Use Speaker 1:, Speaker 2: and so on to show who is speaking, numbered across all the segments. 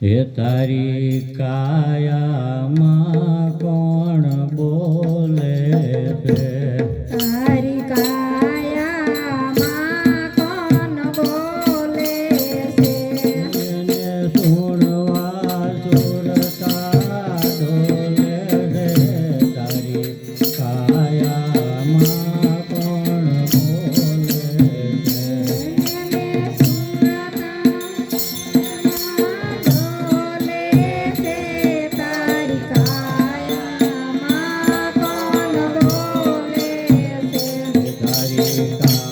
Speaker 1: હે તારી કાયામાં કોણ
Speaker 2: તારી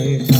Speaker 2: Hare